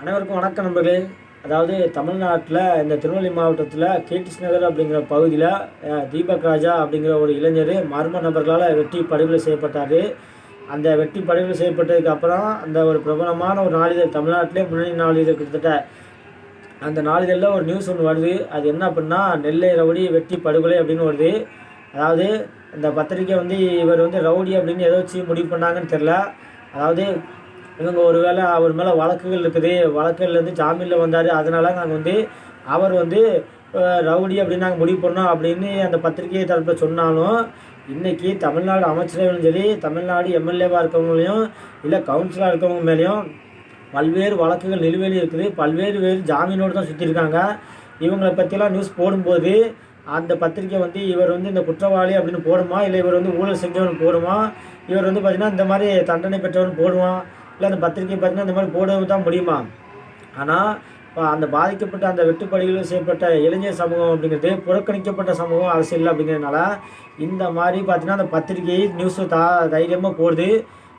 அனைவருக்கும் வணக்கம் நண்பர்களே. அதாவது தமிழ்நாட்டில் இந்த திருநெல்வேலி மாவட்டத்தில் கேடிஸ் நகர் அப்படிங்கிற பகுதியில் தீபக் ராஜா அப்படிங்கிற ஒரு இளைஞர் மர்ம நபர்களால் வெட்டி படுகொலை செய்யப்பட்டார். அந்த வெட்டி படுகொலை செய்யப்பட்டதுக்கு அப்புறம் அந்த ஒரு பிரபலமான ஒரு நாளிதழ் தமிழ்நாட்டிலே முன்னணி நாளிதழ் கிட்டத்தட்ட அந்த நாளிதழில் ஒரு நியூஸ் ஒன்று வருது. அது என்ன அப்படின்னா நெல்லை ரவுடி வெட்டி படுகொலை அப்படின்னு வருது. அதாவது இந்த பத்திரிக்கை வந்து இவர் வந்து ரவுடி அப்படின்னு எதை வச்சு முடிவு பண்ணாங்கன்னு தெரில அதாவது இவங்க ஒருவேளை அவர் மேலே வழக்குகள் இருக்குது. வழக்குகள்லேருந்து ஜாமீனில் வந்தார். அதனால் நாங்கள் வந்து அவர் வந்து ரவுடி அப்படின்னு நாங்கள் முடிவு பண்ணோம் அப்படின்னு அந்த பத்திரிகை தரப்பில் சொன்னாலும் இன்றைக்கி தமிழ்நாடு அமைச்சரவையிலும் சரி தமிழ்நாடு எம்எல்ஏவாக இருக்கவங்களையும் இல்லை கவுன்சிலாக இருக்கவங்க மேலேயும் பல்வேறு வழக்குகள் நிலுவையில் இருக்குது. பல்வேறு பேர் ஜாமீனோடு தான் சுற்றிருக்காங்க இவங்களை பற்றிலாம் நியூஸ் போடும்போது அந்த பத்திரிக்கை வந்து இவர் வந்து இந்த குற்றவாளி அப்படின்னு போடுமா? இல்லை இவர் வந்து ஊழல் செஞ்சவன் போடுமா? இவர் வந்து பார்த்திங்கன்னா இந்த மாதிரி தண்டனை பெற்றவன் போடுவான் இல்லை அந்த பத்திரிக்கை பார்த்தீங்கன்னா இந்த மாதிரி போடவும் தான் முடியுமா? ஆனால் இப்போ அந்த பாதிக்கப்பட்ட அந்த வெட்டுப்படிகள் செய்யப்பட்ட இளைஞர் சமூகம் அப்படிங்கிறது புறக்கணிக்கப்பட்ட சமூகம் அரசியல் அப்படிங்கிறதுனால இந்த மாதிரி பார்த்தீங்கன்னா அந்த பத்திரிகை நியூஸு தா தைரியமாக போடுது.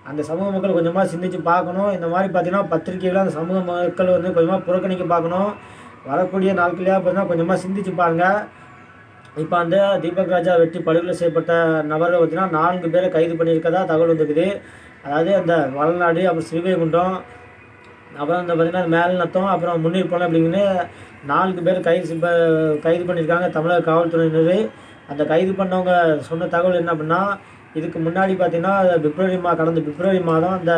அந்த சமூக மக்கள் கொஞ்சமாக சிந்திச்சு பார்க்கணும். இந்த மாதிரி பார்த்தீங்கன்னா பத்திரிகைகளை அந்த சமூக மக்கள் வந்து கொஞ்சமாக புறக்கணிக்க பார்க்கணும். வரக்கூடிய நாட்களையாக பார்த்தீங்கன்னா கொஞ்சமாக சிந்திச்சு பாருங்கள் இப்போ அந்த தீபக் ராஜா வெட்டி படுகொலை செய்யப்பட்ட நபர்கள் பார்த்தீங்கன்னா நான்கு பேரை கைது பண்ணியிருக்கதா தகவல் வந்திருக்குது. அதாவது அந்த வளநாடு அப்புறம் ஸ்ரீவைகுண்டம் அப்புறம் அந்த பார்த்தீங்கன்னா மேல்நத்தம் அப்புறம் முன்னீர்போலம் அப்படிங்கன்னு நான்கு பேர் கைது கைது பண்ணியிருக்காங்க தமிழக காவல்துறையினர். அந்த கைது பண்ணவங்க சொன்ன தகவல் என்ன அப்படின்னா இதுக்கு முன்னாடி பார்த்தீங்கன்னா பிப்ரவரி மா கடந்த பிப்ரவரி மாதம் அந்த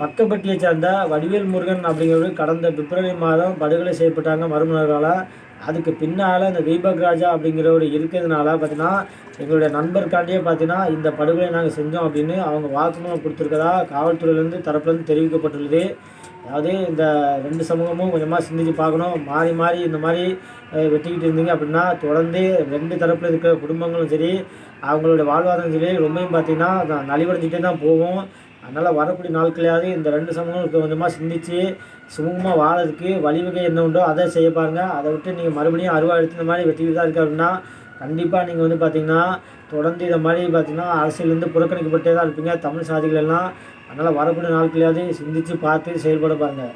பக்கப்பட்டியை சேர்ந்த வடிவேல் முருகன் அப்படிங்கிறவர் கடந்த பிப்ரவரி மாதம் படுகொலை செய்யப்பட்டாங்க மருமகளால். அதுக்கு பின்னால் இந்த தீபக் ராஜா அப்படிங்கிறவர் இருக்கிறதுனால பார்த்தீங்கன்னா எங்களுடைய நண்பருக்காண்டியே பார்த்தீங்கன்னா இந்த படுகொலை நாங்கள் செஞ்சோம் அப்படின்னு அவங்க வாக்குமூலம் கொடுத்துருக்கதா காவல்துறையிலேருந்து தரப்புலேருந்து தெரிவிக்கப்பட்டுள்ளது. அதாவது இந்த ரெண்டு சமூகமும் கொஞ்சமாக சிந்திச்சு பார்க்கணும். மாறி மாறி இந்த மாதிரி வெட்டிக்கிட்டு இருந்தீங்க அப்படின்னா தொடர்ந்து ரெண்டு தரப்பில் இருக்கிற குடும்பங்களும் சரி அவங்களோட வாழ்வாதாரம் சரி ரொம்பவும் பார்த்திங்கன்னா நலிவடைஞ்சிட்டே தான் போகும். அதனால் வரக்கூடிய நாட்களையாவது இந்த ரெண்டு சமூகங்களுக்கு கொஞ்சமாக சிந்திச்சு சுமூகமாக வாழறதுக்கு வழிவகை என்ன உண்டோ அதை செய்ய பாருங்கள் அதை விட்டு நீங்கள் மறுபடியும் அறுவா எடுத்து இந்த மாதிரி வெட்டிக்கிட்டு தான் இருக்குது அப்படின்னா கண்டிப்பாக நீங்கள் வந்து பார்த்தீங்கன்னா தொடர்ந்து இந்த மாதிரி பார்த்தீங்கன்னா அரசியலேருந்து புறக்கணிக்கப்பட்டே தான் இருப்பீங்க. தமிழ் சாதிகள் எல்லாம் அதனால் வரக்கூடிய நாட்களையாவது சிந்தித்து பார்த்து செயல்பட பாருங்கள்